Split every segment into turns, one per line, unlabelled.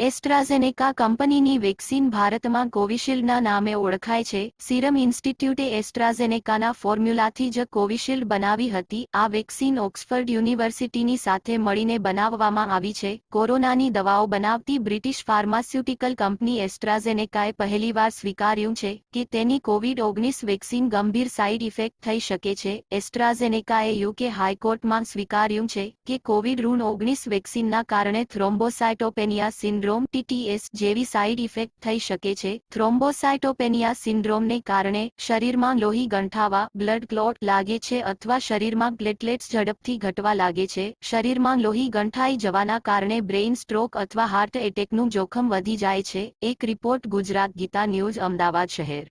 AstraZeneca કંપનીની vaccine ભારતમાં કોવિશિલ્ડના નામે ઓળખાય છે. સિરમ ઇન્સ્ટિટ્યૂટે એસ્ટ્રાઝેનેકાના ફોર્મ્યુલાથી જ કોવિશિલ્ડ બનાવી હતી. આ વેક્સિન ઓક્સફર્ડ યુનિવર્સિટીની સાથે મળીને બનાવવામાં આવી છે. કોરોનાની દવાઓ બનાવતી બ્રિટિશ ફાર્માસ્યુટિકલ કંપની એસ્ટ્રાઝેનેકાએ પહેલીવાર સ્વીકાર્યું છે કે તેની કોવિડ ઓગણીસ વેક્સિન ગંભીર સાઇડ ઇફેક્ટ થઈ શકે છે. એસ્ટ્રાઝેનેકાએ યુકે હાઈકોર્ટમાં સ્વીકાર્યું છે કે કોવિડ ઋણ ઓગણીસ વેક્સિનના કારણે થ્રોમ્બોસાઇટોપેનિયા સિન્ડ્રોમ ટીટીએસ જેવી સાઇડ ઇફેક્ટ થઈ શકે છે. થ્રોમ્બોસાઇટોપેનિયા સિન્ડ્રોમને કારણે શરીરમાં લોહી ગંઠાવા બ્લડ ક્લોટ લાગે છે અથવા શરીરમાં પ્લેટલેટ્સ ઝડપથી ઘટવા લાગે છે. શરીરમાં લોહી ગંઠાઈ જવાના કારણે બ્રેઇન સ્ટ્રોક અથવા હાર્ટ એટેકનું જોખમ વધી જાય છે. એક રિપોર્ટ ગુજરાત ગીતા ન્યૂઝ, અમદાવાદ શહેર.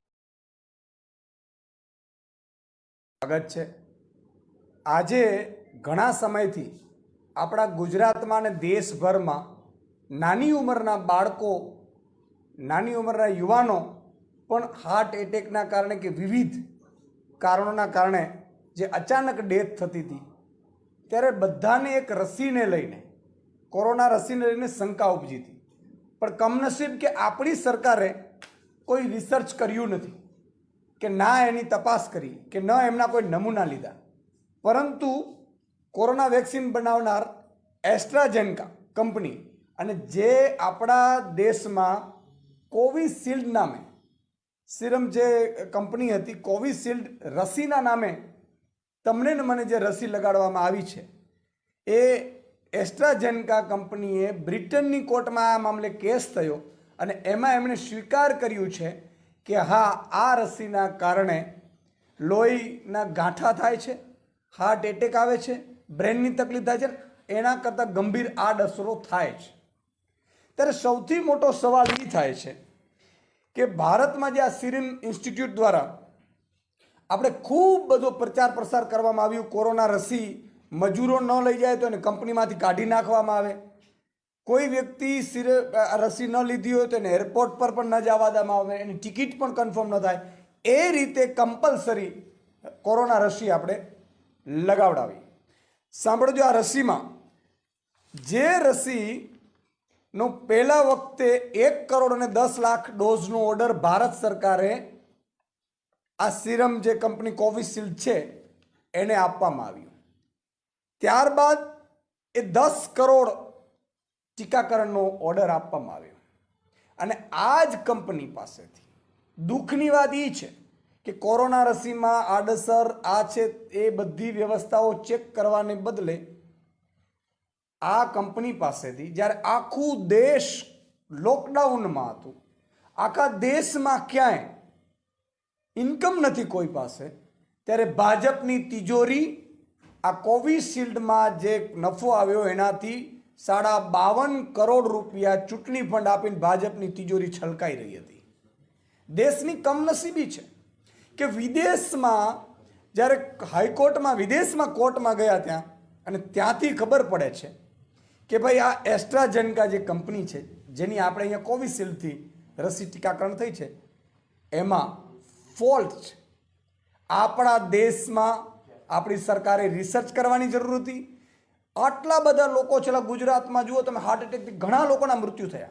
સ્વાગત છે. આજે ઘણા સમયથી આપણા ગુજરાતમાં અને દેશભરમાં નાની ઉંમરના બાળકો, નાની ઉંમરના યુવાનો પણ હાર્ટ એટેકના કારણે કે વિવિધ કારણોના કારણે જે અચાનક ડેથ થતી હતી, ત્યારે બધાને એક રસીને લઈને, કોરોના રસીને લઈને શંકા ઉપજી હતી. પણ કમનસીબ કે આપણી સરકારે કોઈ રિસર્ચ કર્યું નથી કે ના એની તપાસ કરી, કે ન એમના કોઈ નમૂના લીધા. પરંતુ કોરોના વેક્સિન બનાવનાર એસ્ટ્રાજેન્કા કંપની અને જે આપણા દેશમાં કોવિશિલ્ડ નામે, સિરમ જે કંપની હતી, કોવિશિલ્ડ રસીના નામે તમને ને મને જે રસી લગાડવામાં આવી છે, એ એસ્ટ્રાજેનકા કંપનીએ બ્રિટનની કોર્ટમાં આ મામલે કેસ થયો અને એમાં એમણે સ્વીકાર કર્યું છે કે હા, આ રસીના કારણે લોહીના ગાંઠા થાય છે, હાર્ટ એટેક આવે છે, બ્રેનની તકલીફ થાય છે, એના કરતાં ગંભીર આડઅસરો થાય છે. ત્યારે સૌથી મોટો સવાલ એ થાય છે કે ભારતમાં જે આ સિરિમ ઇન્સ્ટિટ્યૂટ દ્વારા આપણે ખૂબ બધો પ્રચાર પ્રસાર કરવામાં આવ્યું, કોરોના રસી મજૂરો ન લઈ જાય તો એને કંપનીમાંથી કાઢી નાખવામાં આવે. કોઈ વ્યક્તિ સિરે રસી ન લીધી હોય તો એને એરપોર્ટ પર પણ ન જવા દેવામાં આવે, એની ટિકિટ પણ કન્ફર્મ ન થાય. એ રીતે કમ્પલસરી કોરોના રસી આપણે લગાવડાવી. સાંભળજો આ રસીમાં જે રસીનો પહેલા વખતે એક કરોડ અને દસ લાખ ડોઝનો ઓર્ડર ભારત સરકારે આ સિરમ જે કંપની કોવિશિલ્ડ છે, એને આપવામાં આવ્યું. ત્યારબાદ એ દસ કરોડ ટીકાકરણનો ઓર્ડર આપવામાં આવ્યો. અને આ જ કંપની પાસેથી દુઃખની વાત એ છે કે કોરોના રસીમાં આડસર આ છે, એ બધી વ્યવસ્થાઓ ચેક કરવાને બદલે આ કંપની પાસેથી જ્યારે આખું દેશ લોકડાઉનમાં હતું, આખા દેશમાં ક્યાંય ઇન્કમ નથી કોઈ પાસે, ત્યારે ભાજપની તિજોરી, આ કોવિશિલ્ડમાં જે નફો આવ્યો એનાથી સાડા બાવન કરોડ રૂપિયા ચૂંટણી ફંડ આપીને ભાજપની તિજોરી છલકાઈ રહી હતી. દેશની કમનસીબી છે કે વિદેશમાં, જ્યારે હાઈકોર્ટમાં, વિદેશમાં કોર્ટમાં ગયા ત્યાં, અને ત્યાંથી ખબર પડે છે કે ભાઈ આ એસ્ટ્રાઝેનકા જે કંપની છે, જેની આપણે અહીંયા કોવિશિલ્ડથી રસી ટીકાકરણ થઈ છે, એમાં ફોલ્ટ છે. આપણા દેશમાં આપણી સરકારે રિસર્ચ કરવાની જરૂર હતી. આટલા બધા લોકો છેલ્લા ગુજરાતમાં જુઓ તમે હાર્ટ એટેકથી ઘણા લોકોના મૃત્યુ થયા.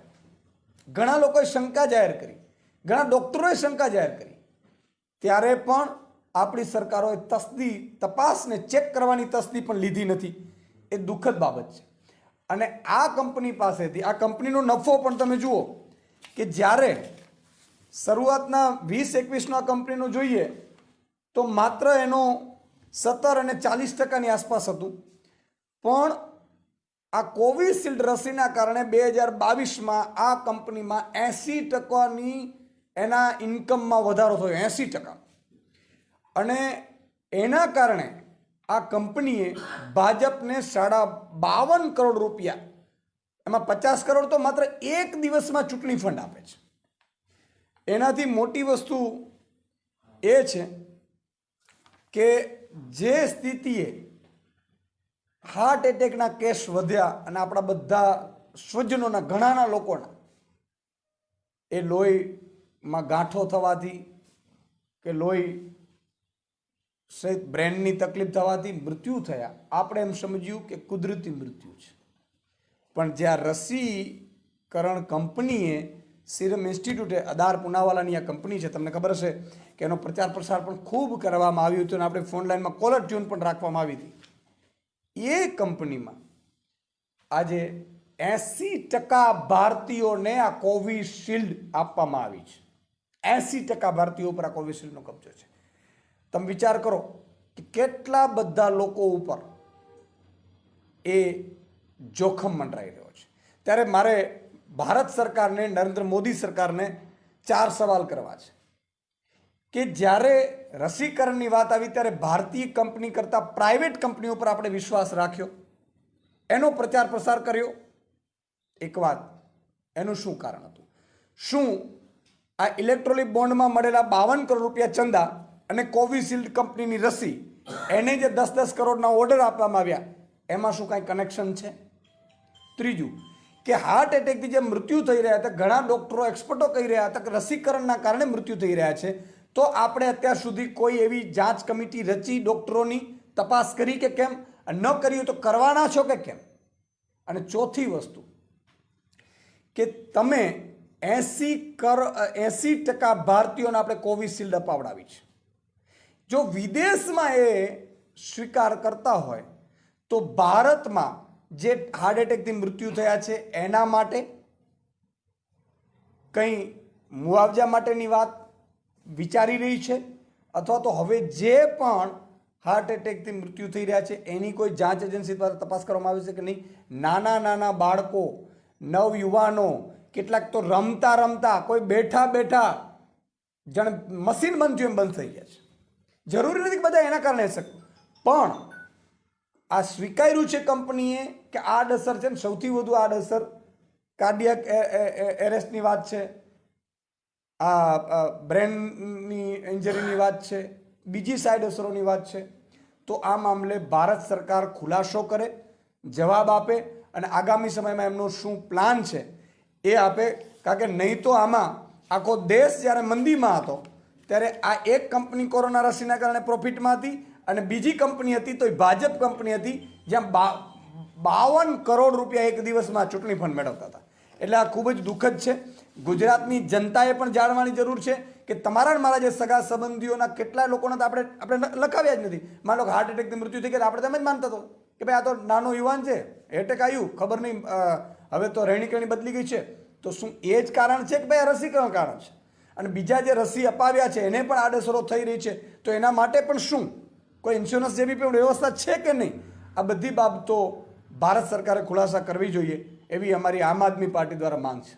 ઘણા લોકોએ શંકા જાહેર કરી. ઘણા ડૉક્ટરોએ શંકા જાહેર કરી. ત્યારે પણ આપણી સરકારોએ તસ્દી, તપાસને ચેક કરવાની તસ્દી પણ લીધી નથી. એ દુઃખદ બાબત છે. અને આ કંપની પાસેથી, આ કંપનીનો નફો પણ તમે જુઓ કે જ્યારે શરૂઆતના વીસ, એકવીસનો કંપનીનું જોઈએ તો માત્ર એનો સત્તર અને ચાલીસ ટકાની આસપાસ હતું. પણ આ કોવિશિલ્ડ રસીના કારણે બે હજાર બાવીસમાં આ કંપનીમાં એંસી ટકાની એના ઇન્કમમાં વધારો થયો, એંસી ટકા. અને એના કારણે આ કંપનીએ ભાજપને સાડા બાવન કરોડ રૂપિયા, એમાં પચાસ કરોડ તો માત્ર એક દિવસમાં ચૂંટણી ફંડ આપે છે. એનાથી મોટી વસ્તુ એ છે કે જે સ્થિતિએ હાર્ટ એટેકના કેસ વધ્યા અને આપણા બધા સ્વજનોના, ઘણાના લોકોના, એ લોહીમાં ગાંઠો થવાથી કે લોહી સહિત બ્રેનની તકલીફ થવાથી મૃત્યુ થયા. આપણે એમ સમજ્યું કે કુદરતી મૃત્યુ છે. પણ જ્યાં રસીકરણ કંપનીએ, સિરમ ઇન્સ્ટિટ્યૂટે, અદાર પુનાવાલાની આ કંપની છે, તમને ખબર હશે કે એનો પ્રચાર પ્રસાર પણ ખૂબ કરવામાં આવ્યું હતું અને આપણે ફોન લાઈનમાં કોલર ટ્યુન પણ રાખવામાં આવી હતી. એ કંપનીમાં આજે એંસી ટકા ભારતીયોને આ કોવિશિલ્ડ આપવામાં આવી છે. એંસી ટકા ભારતીયો ઉપર આ કોવિશિલ્ડનો કબજો છે. તમે વિચાર કરો કે કેટલા બધા લોકો ઉપર એ જોખમ મંડરાઈ રહ્યો છે. ત્યારે મારે ભારત સરકારને, નરેન્દ્ર મોદી સરકારને ચાર સવાલ કરવા છે. કે જ્યારે રસીકરણની વાત આવી, ત્યારે ભારતીય કંપની કરતાં પ્રાઇવેટ કંપની ઉપર આપણે વિશ્વાસ રાખ્યો? એનો પ્રચાર પ્રસાર કર્યો? એક વાત, એનું શું કારણ હતું? શું આ ઇલેક્ટ્રોનિક બોન્ડમાં મળેલા બાવન કરોડ રૂપિયા ચંદા અને કોવિશિલ્ડ કંપનીની રસી, એને જે દસ દસ કરોડના ઓર્ડર આપવામાં આવ્યા, એમાં શું કાંઈ કનેક્શન છે? ત્રીજું, કે હાર્ટ એટેકથી જે મૃત્યુ થઈ રહ્યા હતા, ઘણા ડૉક્ટરો એક્સપર્ટો કહી રહ્યા હતા કે રસીકરણના કારણે મૃત્યુ થઈ રહ્યા છે. તો આપણે અત્યાર સુધી કોઈ એવી જાંચ કમિટી રચી ડૉક્ટરોની તપાસ કરી કે કેમ? ન કરી તો કરવાના છો કે કેમ? અને ચોથી વસ્તુ, કે તમે એસી કર, એસી ટકા ભારતીયોને આપણે કોવિશિલ્ડ અપાવડાવી છે. જો વિદેશમાં એ સ્વીકાર કરતા હોય, તો ભારતમાં જે હાર્ટ એટેકથી મૃત્યુ થયા છે, એના માટે કંઈ મુઆવજા માટેની વાત વિચારી રહી છે? અથવા તો હવે જે પણ હાર્ટ એટેકથી મૃત્યુ થઈ રહ્યા છે, એની કોઈ જાંચ એજન્સી દ્વારા તપાસ કરવામાં આવે છે કે નહીં? નાના નાના બાળકો નવ યુવાનો કેટલાક તો રમતા રમતા કોઈ બેઠા બેઠા જણ મશીન બનતું એમ બંધ થઈ ગયા છે. જરૂરી નથી બધા એના કારણે શક પણ આ સ્વીકાર્યું છે કંપનીએ કે આડઅસર છે ને સૌથી વધુ આડઅસર કાર્ડિયક એરેસ્ટની વાત છે. આ બ્રેનની ઇન્જરીની વાત છે. બીજી સાઈડ અસરોની વાત છે. તો આ મામલે ભારત સરકાર ખુલાસો કરે, જવાબ આપે અને આગામી સમયમાં એમનો શું પ્લાન છે એ આપે. કારણ કે નહીં તો આમાં આખો દેશ જ્યારે મંદીમાં હતો ત્યારે આ એક કંપની કોરોના રસીના કારણે પ્રોફિટમાં હતી અને બીજી કંપની હતી તો એ ભાજપ કંપની હતી જ્યાં બા, બાવન કરોડ રૂપિયા એક દિવસમાં ચૂંટણી ફંડ મેળવતા હતા. એટલે આ ખૂબ જ દુઃખદ છે. ગુજરાતની જનતાએ પણ જાણવાની જરૂર છે કે તમારા મારા જે સગા સંબંધીઓના કેટલા લોકોને તો આપણે આપણે લખાવ્યા જ નથી. માનો કે હાર્ટ એટેકથી મૃત્યુ થઈ ગયા આપણે તમે જ માનતા હતો કે ભાઈ આ તો નાનો યુવાન છે એટેક આવ્યું, ખબર નહીં હવે તો રહેણી કરણી બદલી ગઈ છે. તો શું એ જ કારણ છે કે ભાઈ આ રસીકરણ કારણ છે? અને બીજા જે રસી અપાવ્યા છે, એને પણ આડઅસરો થઈ રહી છે. તો એના માટે પણ શું? કોઈ ઇન્સ્યોરન્સ જેવી પણ વ્યવસ્થા છે કે નહીં? આ બધી બાબતો ભારત સરકારે ખુલાસા કરવી જોઈએ એવી અમારી આમ આદમી પાર્ટી દ્વારા માંગ છે.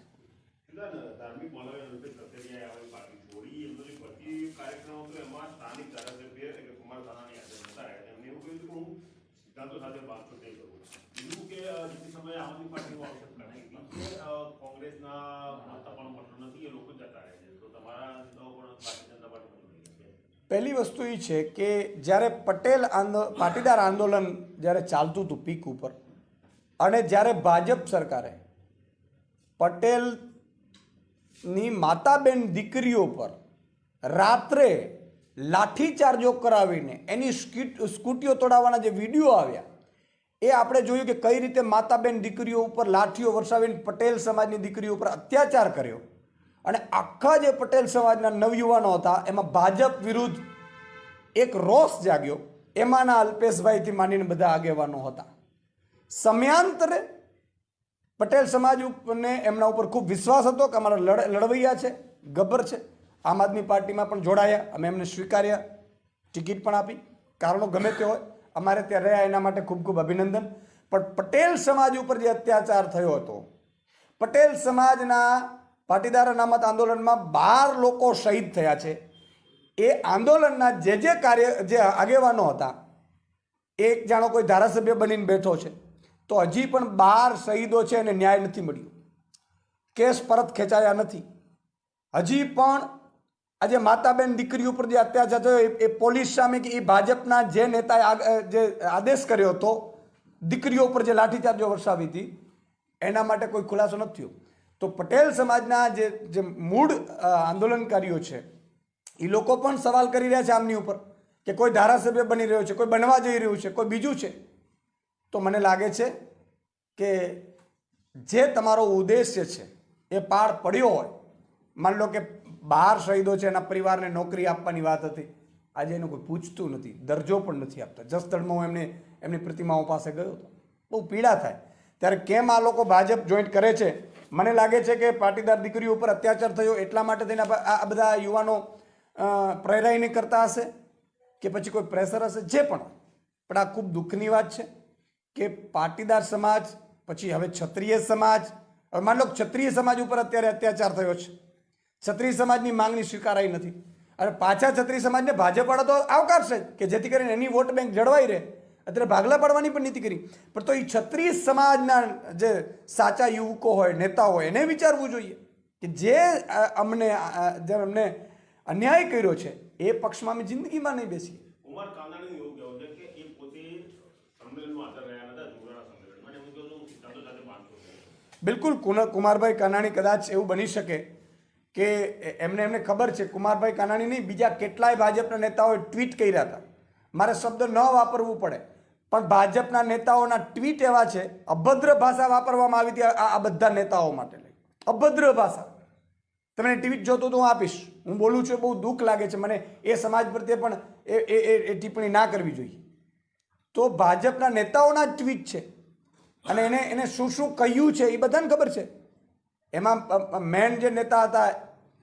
કોંગ્રેસના માતા પણ મતલબ નથી, એ લોકો જતા રહે છે.
પહેલી વસ્તુ એ છે કે જ્યારે પટેલ આંદો, પાટીદાર આંદોલન જ્યારે ચાલતું હતું પીક ઉપર અને જ્યારે ભાજપ સરકારે પટેલની માતાબેન દીકરીઓ પર રાત્રે લાઠીચાર્જો કરાવીને એની સ્કીટ, સ્કૂટીઓ તોડાવવાના જે વીડિયો આવ્યા, એ આપણે જોયું કે કઈ રીતે માતાબેન દીકરીઓ ઉપર લાઠીઓ વરસાવીને પટેલ સમાજની દીકરીઓ ઉપર અત્યાચાર કર્યો. અને આખા જે પટેલ સમાજના નવયુવાનો હતા, એમાં ભાજપ વિરુદ્ધ એક રોષ જાગ્યો. એમાંના અલ્પેશભાઈથી માંડીને બધા આગેવાનો હતા. સમયાંતરે પટેલ સમાજ ઉપરને એમના ઉપર ખૂબ વિશ્વાસ હતો કે અમારા લડ, લડવૈયા છે, ગબ્બર છે. આમ આદમી પાર્ટીમાં પણ જોડાયા, અમે એમને સ્વીકાર્યા, ટિકિટ પણ આપી. કારણો ગમે તે હોય, અમારે ત્યાં રહ્યા એના માટે ખૂબ ખૂબ અભિનંદન. પણ પટેલ સમાજ ઉપર જે અત્યાચાર થયો હતો, પટેલ સમાજના પાટીદાર અનામત આંદોલનમાં બાર લોકો શહીદ થયા છે. એ આંદોલનના જે જે કાર્ય, જે આગેવાનો હતા, એક જાણો કોઈ ધારાસભ્ય બનીને બેઠો છે. તો હજી પણ બાર શહીદો છે અને ન્યાય નથી મળ્યો. કેસ પરત ખેંચાયા નથી. હજી પણ આજે માતાબેન દીકરી ઉપર જે અત્યાચાર થયો, એ- પોલીસ સામે કે એ ભાજપના જે નેતાએ જે આદેશ કર્યો હતો, દીકરીઓ ઉપર જે લાઠીચાર્જો વરસાવી હતી, એના માટે કોઈ ખુલાસો નથી થયો. તો પટેલ સમાજના જે જે મૂળ આંદોલનકારીઓ છે એ લોકો પણ સવાલ કરી રહ્યા છે આમની ઉપર કે કોઈ ધારાસભ્ય બની રહ્યો છે, કોઈ બનવા જઈ રહ્યું છે, કોઈ બીજું છે. તો મને લાગે છે કે જે તમારો ઉદ્દેશ્ય છે, એ પાર પડ્યો હોય, માની લો કે બાર શહીદો છે, એના પરિવારને નોકરી આપવાની વાત હતી, આજે એનું કોઈ પૂછતું નથી, દરજ્જો પણ નથી આપતા. જસદણમાં હું એમને, એમની પ્રતિમાઓ પાસે ગયો હતો. બહુ પીડા થાય. ત્યારે કેમ આ લોકો ભાજપ જોઈન્ટ કરે છે? મને લાગે છે કે પાટીદાર દીકરીઓ ઉપર અત્યાચાર થયો એટલા માટે થઈને આ બધા યુવાનો પ્રેરાઈને કરતા હશે? કે પછી કોઈ પ્રેશર હશે? જે પણ પણ આ ખૂબ દુઃખની વાત છે કે પાટીદાર સમાજ, પછી હવે ક્ષત્રિય સમાજ, હવે માની લો ક્ષત્રિય સમાજ ઉપર અત્યારે અત્યાચાર થયો છે. ક્ષત્રિય સમાજની માંગણી સ્વીકારાઈ નથી. અને પાછા ક્ષત્રિય સમાજને ભાજપવાળા તો આવકારશે કે જેથી કરીને એની વોટ બેંક જળવાઈ રહે. અત્યારે ભાગલા પાડવાની પણ નીતિ કરી. પણ તો એ ક્ષત્રિય સમાજના જે સાચા યુવકો હોય નેતા હોય એને વિચારવું જોઈએ કે જે અમને જે અમને અન્યાય કર્યો છે એ પક્ષમાં અમે જિંદગીમાં નહીં બેસીએ.
કુમાર કાનાણીનું એવું કહેવું છે કે એ પોતે સંમેલનમાં હાજર રહ્યા નતા જુગારા સંમેલનમાં. એમનું કહેવું છે, સાથે બાંધતો
બિલકુલ કુમારભાઈ કાનાણી કદાચ એવું બની શકે કે એમને એમને ખબર છે. કુમારભાઈ કાનાણી નહીં બીજા કેટલાય ભાજપના નેતાઓએ ટ્વીટ કર્યા હતા. મારે શબ્દ ન વાપરવું પડે. પણ ભાજપના નેતાઓના ટ્વીટ એવા છે, અભદ્ર ભાષા વાપરવામાં આવી હતી આ બધા નેતાઓ માટે લઈ. અભદ્ર ભાષા. તમે ટ્વીટ જોતો તો હું આપીશ. હું બોલું છું બહુ દુઃખ લાગે છે. મને એ સમાજ પ્રત્યે પણ એ એ- એ ટિપ્પણી ના કરવી જોઈએ. તો ભાજપના નેતાઓના જ ટ્વીટ છે. અને એને એને શું શું કહ્યું છે એ બધાને ખબર છે. એમાં મેન જે નેતા હતા,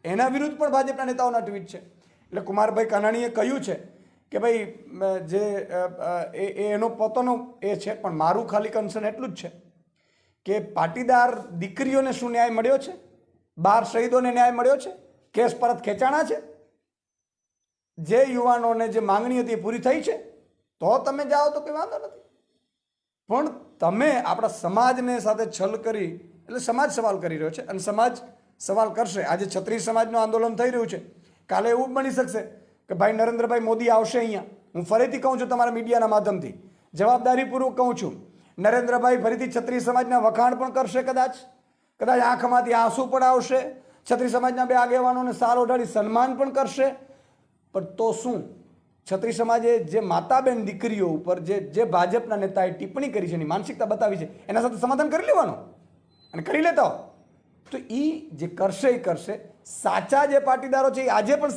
એના વિરુદ્ધ પણ ભાજપના નેતાઓના ટ્વીટ છે. એટલે કુમારભાઈ કાનાણીએ કહ્યું છે કે ભાઈ જે એ એનો પોતાનો એ છે, પણ મારું ખાલી કન્સર્ન એટલું જ છે કે પાટીદાર દીકરીઓને શું ન્યાય મળ્યો છે? બાર શહીદોને ન્યાય મળ્યો છે? કેસ પરત ખેંચાણા છે? જે યુવાનોને જે માંગણી હતી એ પૂરી થઈ છે? તો તમે જાઓ તો કંઈ વાંધો નથી. પણ તમે આપણા સમાજને સાથે છલ કરી, એટલે સમાજ સવાલ કરી રહ્યો છે અને સમાજ સવાલ કરશે. આજે છત્રીસ સમાજનું આંદોલન થઈ રહ્યું છે. કાલે એવું બની શકશે. કે ભાઈ નરેન્દ્રભાઈ મોદી આવશે અહીંયા. હું ફરીથી કહું છું તમારા મીડિયાના માધ્યમથી. જવાબદારીપૂર્વક કહું છું, નરેન્દ્રભાઈ ફરીથી છત્રીસ સમાજના વખાણ પણ કરશે કદાચ. કદાચ આંખમાંથી આંસુ પણ આવશે. છત્રીસ સમાજના બે આગેવાનોને સાર ઓઢાડી સન્માન પણ કરશે. પણ તો શું? છત્રી સમાજે જે માતાબેન દીકરીઓ ઉપર જે જે ભાજપના નેતાએ ટિપ્પણી કરી છે એની માનસિકતા બતાવી છે, એના સાથે સમાધાન કરી લેવાનું? અને કરી લેતા હો. તો એ જે કરશે એ કરશે. સાચા જે પાટીદારો છે એ આજે પણ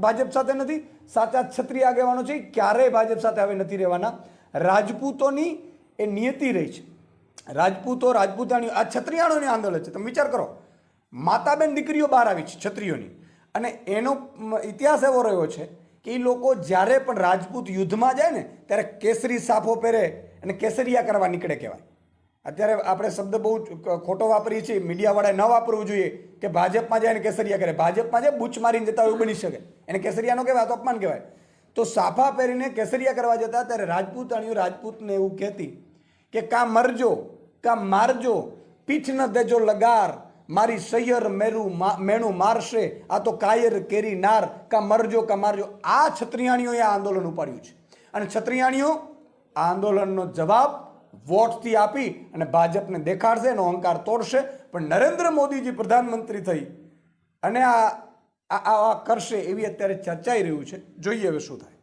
ભાજપ સાથે નથી. સાચા છત્રી આગેવાનો છે એ ક્યારેય ભાજપ સાથે હવે નથી રહેવાના. રાજપૂતોની એ નિયતિ રહી છે. રાજપૂતો, રાજપૂતાણીઓ, આ ક્ષત્રિયાણોની આંદોલન છે. તમે વિચાર કરો. માતાબેન દીકરીઓ બહાર આવી છે છત્રીઓની. અને એનો ઇતિહાસ એવો રહ્યો છે કે એ લોકો જ્યારે પણ રાજપૂત યુદ્ધમાં જાય ને, ત્યારે કેસરી સાફો પહેરે અને કેસરિયા કરવા નીકળે કહેવાય. અત્યારે આપણે શબ્દ બહુ ખોટો વાપરીએ છીએ. મીડિયાવાળાએ ન વાપરવું જોઈએ કે ભાજપમાં જાય એને કેસરિયા કરે. ભાજપમાં જાય, બૂચ મારીને જતા એવું બની શકે. એને કેસરિયાનો કહેવાય તો અપમાન કહેવાય. તો સાફા પહેરીને કેસરિયા કરવા જતા ત્યારે રાજપૂતાણીઓ રાજપૂતને એવું કહેતી કે, કા મરજો, કા મારજો, પીઠ ન દેજો લગાર, મારી સૈયર મેરું મેણું મારશે, આ તો કાયર કેરી નાર, કા મરજો, કા મારજો. આ છત્રિયાણીઓએ આ આંદોલન ઉપાડ્યું છે. અને છત્રિયાણીઓ આ આંદોલનનો જવાબ વોટથી આપી અને ભાજપને દેખાડશે એનો અહંકાર તોડશે. પણ નરેન્દ્ર મોદીજી પ્રધાનમંત્રી થઈ અને આ આ કરશે એવી અત્યારે ચર્ચાઈ રહ્યું છે. જોઈએ હવે શું થાય.